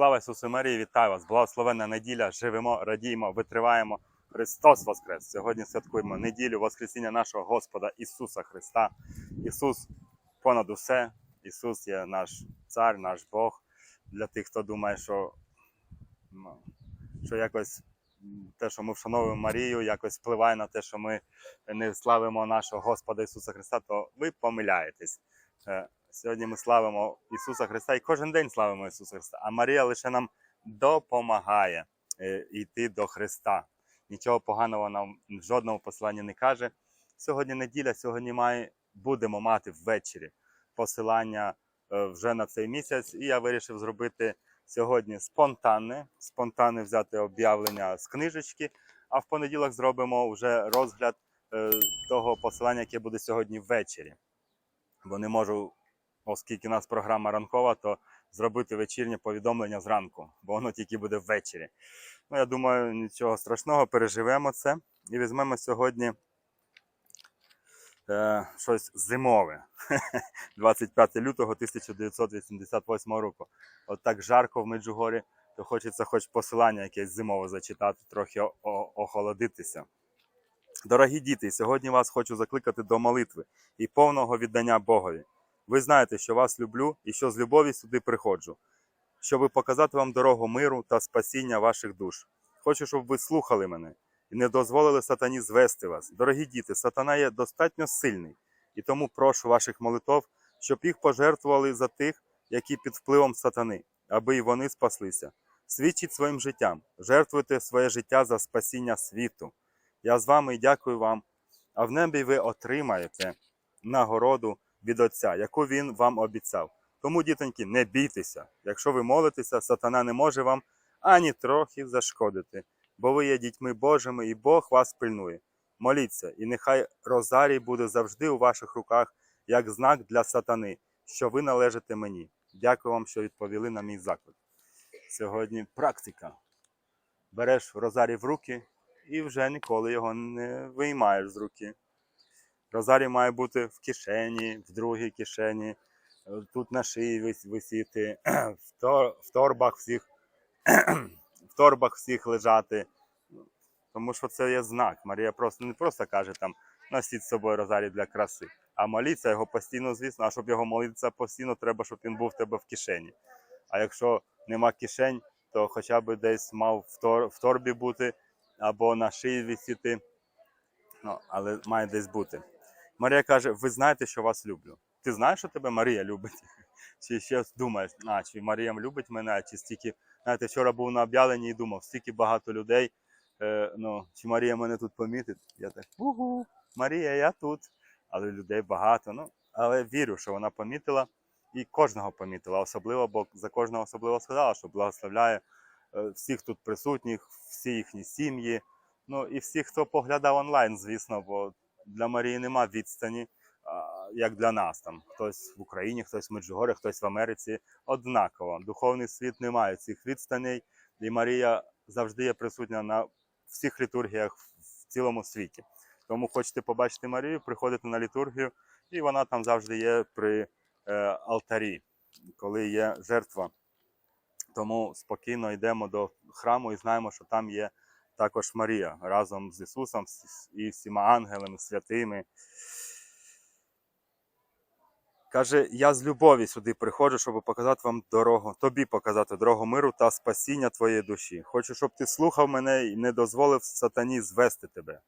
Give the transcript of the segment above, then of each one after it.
Слава Ісусу Марії, вітаю вас! Благословенна неділя! Живемо, радіємо, витриваємо. Христос Воскрес! Сьогодні святкуємо неділю Воскресіння нашого Господа Ісуса Христа. Ісус понад усе. Ісус є наш цар, наш Бог. Для тих, хто думає, що, ну, що якось те, що ми вшановуємо Марію, якось впливає на те, що ми не славимо нашого Господа Ісуса Христа, то ви помиляєтесь. Сьогодні ми славимо Ісуса Христа і кожен день славимо Ісуса Христа. А Марія лише нам допомагає е, йти до Христа. Нічого поганого нам в жодному посланні не каже. Сьогодні неділя, сьогодні має, будемо мати ввечері посилання е, вже на цей місяць. І я вирішив зробити сьогодні спонтанне, спонтанне взяти об'явлення з книжечки, а в понеділок зробимо вже розгляд е, того посилання, яке буде сьогодні ввечері. Бо не можу оскільки у нас програма ранкова, то зробити вечірнє повідомлення зранку, бо воно тільки буде ввечері. Ну, я думаю, нічого страшного, переживемо це і візьмемо сьогодні е, щось зимове. 25 лютого 1988 року. От так жарко в Меджугорі, то хочеться хоч посилання якесь зимове зачитати, трохи охолодитися. Дорогі діти, сьогодні вас хочу закликати до молитви і повного віддання Богові. Ви знаєте, що вас люблю і що з любові сюди приходжу, щоб показати вам дорогу миру та спасіння ваших душ. Хочу, щоб ви слухали мене і не дозволили сатані звести вас. Дорогі діти, сатана є достатньо сильний, і тому прошу ваших молитов, щоб їх пожертвували за тих, які під впливом сатани, аби й вони спаслися. Свідчіть своїм життям, жертвуйте своє життя за спасіння світу. Я з вами і дякую вам, а в небі ви отримаєте нагороду від Отця, яку він вам обіцяв. Тому, дітоньки, не бійтеся. Якщо ви молитеся, сатана не може вам ані трохи зашкодити, бо ви є дітьми Божими, і Бог вас пильнує. Моліться, і нехай Розарій буде завжди у ваших руках, як знак для сатани, що ви належите мені. Дякую вам, що відповіли на мій заклик. Сьогодні практика. Береш Розарій в руки і вже ніколи його не виймаєш з руки. Розарій має бути в кишені, в другій кишені, е, тут на шиї висіти, в, тор, в торбах всіх, в торбах всіх лежати. Тому що це є знак. Марія просто не просто каже там носіть з собою розарій для краси, а моліться його постійно, звісно. А щоб його молитися постійно, треба, щоб він був в тебе в кишені. А якщо нема кишень, то хоча б десь мав в, тор, в торбі бути або на шиї висіти. Ну, але має десь бути. Марія каже: ви знаєте, що вас люблю. Ти знаєш, що тебе Марія любить? Чи ще думаєш, а, чи Марія любить мене, чи стільки. Знаєте, вчора був на об'явленні і думав, стільки багато людей. Е, ну, чи Марія мене тут помітить? Я так, угу, Марія, я тут. Але людей багато. Ну, але вірю, що вона помітила і кожного помітила, особливо, бо за кожного особливо сказала, що благословляє е, всіх тут присутніх, всі їхні сім'ї. Ну і всіх, хто поглядав онлайн, звісно, бо для Марії нема відстані, як для нас. Там хтось в Україні, хтось в Меджугорі, хтось в Америці. Однаково. Духовний світ не має цих відстаней, і Марія завжди є присутня на всіх літургіях в цілому світі. Тому хочете побачити Марію, приходите на літургію, і вона там завжди є при е, алтарі, коли є жертва. Тому спокійно йдемо до храму і знаємо, що там є також Марія разом з Ісусом і всіма ангелами, святими. Каже, я з любові сюди приходжу, щоб показати вам дорогу, тобі показати дорогу миру та спасіння твоєї душі. Хочу, щоб ти слухав мене і не дозволив сатані звести тебе.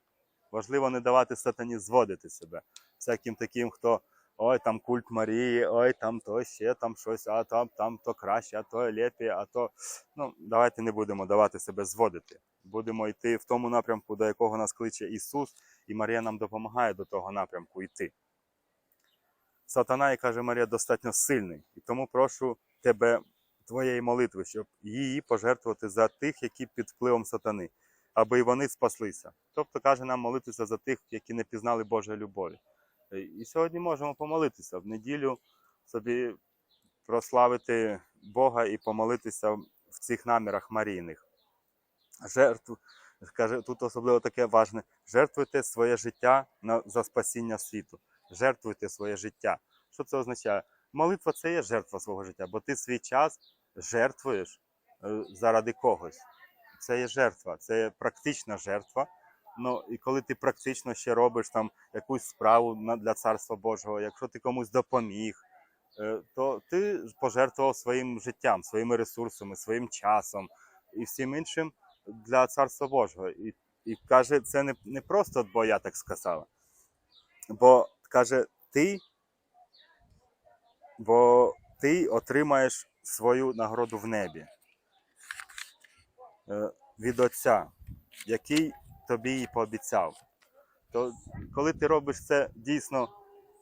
Важливо не давати сатані зводити себе. Всяким таким, хто ой, там культ Марії, ой, там то ще там щось, а там, там то краще, а то лепі, а то. Ну, давайте не будемо давати себе зводити. Будемо йти в тому напрямку, до якого нас кличе Ісус, і Марія нам допомагає до того напрямку йти. Сатана, і каже Марія, достатньо сильний. І тому прошу тебе, твоєї молитви, щоб її пожертвувати за тих, які під впливом сатани, аби і вони спаслися. Тобто каже нам молитися за тих, які не пізнали Божої любові. І сьогодні можемо помолитися в неділю собі прославити Бога і помолитися в цих намірах Марійних. Жертву, каже, тут особливо таке важне: жертвуйте своє життя на, за спасіння світу. Жертвуйте своє життя. Що це означає? Молитва це є жертва свого життя, бо ти свій час жертвуєш е, заради когось. Це є жертва, це є практична жертва. Ну і коли ти практично ще робиш там якусь справу для царства Божого, якщо ти комусь допоміг, е, то ти пожертвував своїм життям, своїми ресурсами, своїм часом і всім іншим для царства Божого. І, і каже, це не, не просто, бо я так сказав, бо каже, ти, бо ти отримаєш свою нагороду в небі е, від Отця, який тобі її пообіцяв. То коли ти робиш це дійсно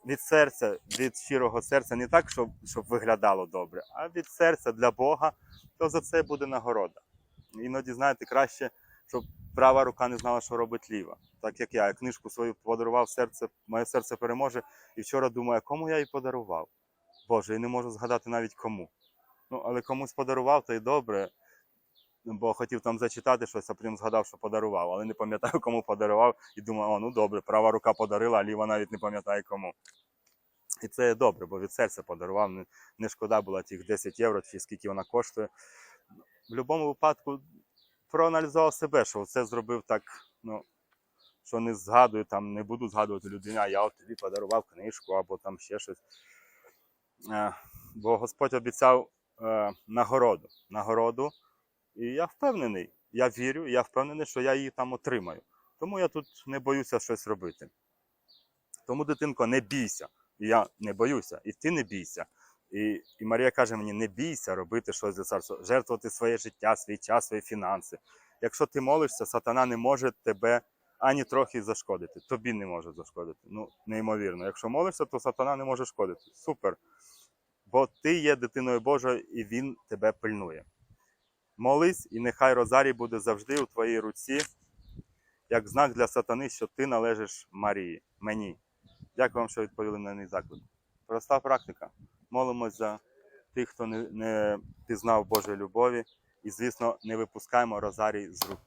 від серця, від щирого серця, не так, щоб, щоб виглядало добре, а від серця для Бога, то за це буде нагорода. Іноді, знаєте, краще, щоб права рука не знала, що робить ліва. Так як я, я книжку свою подарував серце, моє серце переможе, і вчора думаю, кому я її подарував? Боже, і не можу згадати навіть кому. Ну, але комусь подарував, то й добре. Бо хотів там зачитати щось, а потім згадав, що подарував, але не пам'ятаю, кому подарував, і думаю, о, ну добре, права рука подарила, а ліва навіть не пам'ятає кому. І це добре, бо від серця подарував. Не шкода була тих 10 євро, чи скільки вона коштує. В будь-якому випадку проаналізував себе, що це зробив так, ну, що не згадую, там, не буду згадувати людину, а я от тобі подарував книжку або там ще щось. Е, бо Господь обіцяв е, нагороду. нагороду. І я впевнений, я вірю, я впевнений, що я її там отримаю. Тому я тут не боюся щось робити. Тому, дитинко, не бійся. І я не боюся, і ти не бійся. І, і Марія каже мені: не бійся робити щось для царства, жертвувати своє життя, свій час, свої фінанси. Якщо ти молишся, сатана не може тебе ані трохи зашкодити. Тобі не може зашкодити. Ну, неймовірно. Якщо молишся, то сатана не може шкодити. Супер. Бо ти є дитиною Божою і він тебе пильнує. Молись, і нехай Розарій буде завжди у твоїй руці, як знак для сатани, що ти належиш Марії, мені. Дякую вам, що відповіли на мій заклик. Проста практика. Молимось за тих, хто не, не пізнав Божої любові. І, звісно, не випускаємо Розарій з рук.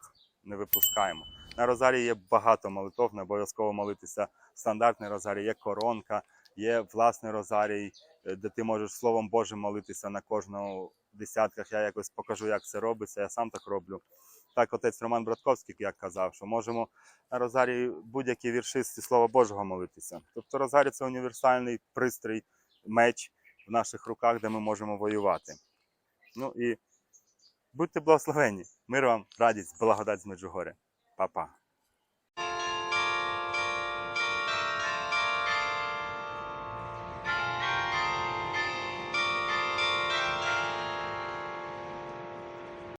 Не випускаємо. На Розарії є багато молитов, не обов'язково молитися стандартний Розарій, є коронка, є власний Розарій, е, де ти можеш Словом Божим молитися на кожному десятках. Я якось покажу, як це робиться. Я сам так роблю. Так, отець Роман Братковський, як казав, що можемо на Розарії будь-які вірші зі Слова Божого молитися. Тобто Розарій це універсальний пристрій, меч в наших руках, де ми можемо воювати. Ну і будьте благословені. Мир вам, радість, благодать з Меджугоря. Па-па.